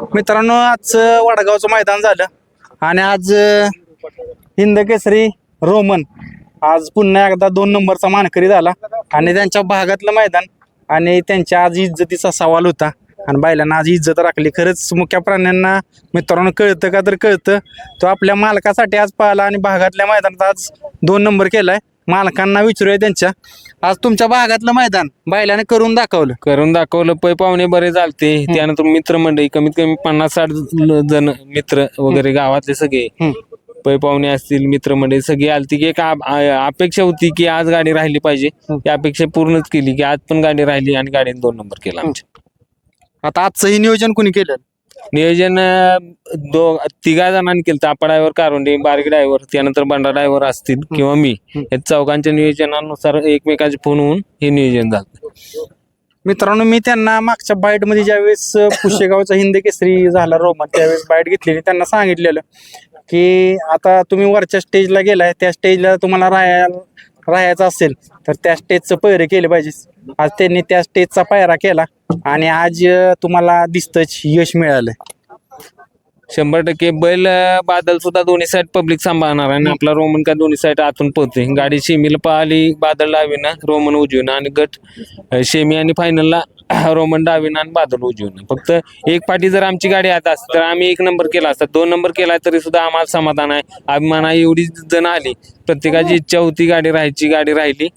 मित्रांनो आज वडगावचं मैदान झालं. आणि आज हिंद केसरी रोमन आज पुन्हा एकदा दोन नंबरचा मानकरी झाला. आणि त्यांच्या भागातलं मैदान आणि त्यांच्या आज इज्जतीचा सवाल होता. आणि बायलांना आज इज्जत राखली. खरंच मुख्या प्राण्यांना मित्रांनो कळतं का तर कळतं. तो आपल्या मालकासाठी आज पाहिला आणि भागातल्या मैदानात आज दोन नंबर केलाय. मालकांना विचारूया त्यांच्या. आज तुमच्या भागातलं मैदान बैलाने करून दाखवलं. करून दाखवलं पै पाहुणे बरे चालते त्यानंतर मित्रमंडळी कमीत कमी पन्नास साठ जण मित्र वगैरे गावातले सगळे. पै पाहुणे असतील मित्रमंडळी सगळी आलती की एक अपेक्षा होती की आज गाडी राहिली पाहिजे. ती अपेक्षा पूर्णच केली की आज पण गाडी राहिली आणि गाडीने दोन नंबर केला आमच्या. आता आजचंही नियोजन कुणी केलं नियोजन अं, दो तिघा जणांनी केलं तापा ड्रायव्हर कारुंडे बारीक ड्रायव्हर त्यानंतर बंडा ड्रायव्हर असतील किंवा मी. या चौघांच्या नियोजनानुसार एकमेकाचे फोन होऊन हे नियोजन झालं. मित्रांनो मी त्यांना मागच्या बाईटमध्ये ज्यावेळेस अं, पुशेगावचा हिंद केसरी झाला रोमन त्यावेळेस बाईट घेतलेली त्यांना सांगितलेलं की आता तुम्ही वरच्या स्टेजला गेलाय. त्या स्टेजला तुम्हाला राहायला राहायचं असेल तर त्या स्टेजचं पैरे केले पाहिजे. आज त्यांनी त्या स्टेजचा पायरा केला आणि आज तुम्हाला दिसतंच यश मिळालं शंभर टक्के बैल बादल सुद्धा दोन्ही साईड पब्लिक सांभाळणार आणि आपला रोमन का दोन्ही साईड आतून पोहते गाडी शेमीला पाहिली बादल डावीनं रोमन उजवीनं आणि गट शेमी आणि फायनलला रोमन डावीन आणि बादल उजवीन. फक्त एक पाठी जर आमची गाडी आता असते तर आम्ही एक नंबर केला असता. दोन नंबर केला तरी सुद्धा आम्हाला समाधान आहे. अभिमान आहे एवढी जण आली. प्रत्येकाची इच्छा होती गाडी राहायची गाडी राहिली.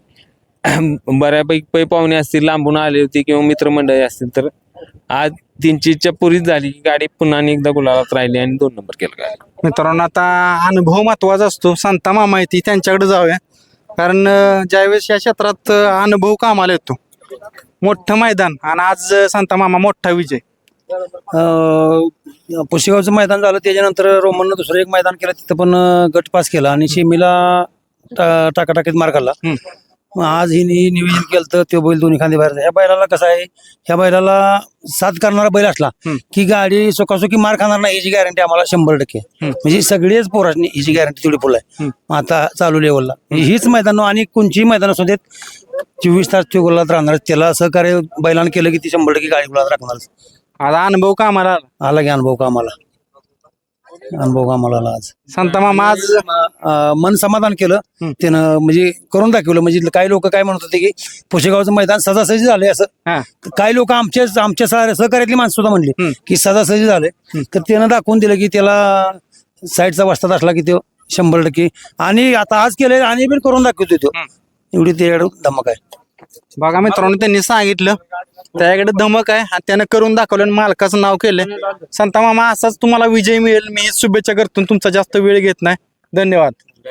बऱ्यापैकी पै पाहुणे असतील लांबून आले होते किंवा मित्रमंडळी असतील तर आज त्यांची इच्छा पुरीच झाली की गाडी पुन्हा आणि एकदा गुलाबात राहिली आणि दोन नंबर केला गाडी. मित्रांनो आता अनुभव महत्त्वाचा असतो. संता मामा आहे ती त्यांच्याकडे जाऊया. कारण ज्यावेळेस या क्षेत्रात अनुभव कामाला येतो. मोठं मैदान आणि आज संता मामा मोठा विजय अं, पुशेगावचं मैदान झालं त्याच्यानंतर रोमननं दुसरं एक मैदान केलं तिथं पण अं, गट पास केला आणि शिमीला टा- टाकाटाकीत मार खाल्ला हम्म. मग आज ही नि- नियोजन केलं तर तो बैल दोन्ही खांदे बाहेर ह्या बैलाला कसं आहे ह्या बैलाला साथ करणारा बैल असला. की गाडी सुखासुखी मार खाणार नाही याची गॅरंटी आम्हाला शंभर टक्के. म्हणजे सगळेच पोरांनी हिची गॅरंटी तेवढी फुल आहे. आता चालू लेवलला हीच मैदान आणि कोणचीही मैदान असू देत चोवीस तास तो गुलात राहणार. त्याला सहकार्य बैलानं केलं की ती शंभर टक्के गाडी गुलात राखणार आता अनुभव कामाला आला. आला की अनुभव का आम्हाला अनुभव आम्हाला आला आज. मामा आज अं, मन समाधान केलं. त्यानं म्हणजे करून दाखवलं. म्हणजे काही लोक काय म्हणत होते की पुशेगावचं मैदान सजासजी झाले असं. हा. तर काही लोक आमच्या आमच्या सह- सहकार्यातली माणसं सुद्धा म्हणली. की सजासजी झाले तर त्यानं दाखवून दिलं की त्याला साईडचा वस्ताद असला की तो शंभर टक्के. आणि आता आज केलं आणि पण करून दाखवतो तो. एवढी त्याच्याकडे धमक आहे. बघा मित्रांनो त्यांनी सांगितलं त्याकडे धमक आहे आणि त्यानं करून दाखवलं आणि मालकाचं नाव केलंय. संता मामा असाच तुम्हाला विजय मिळेल. मी शुभेच्छा करतो तुमचा जास्त वेळ घेत नाही. धन्यवाद.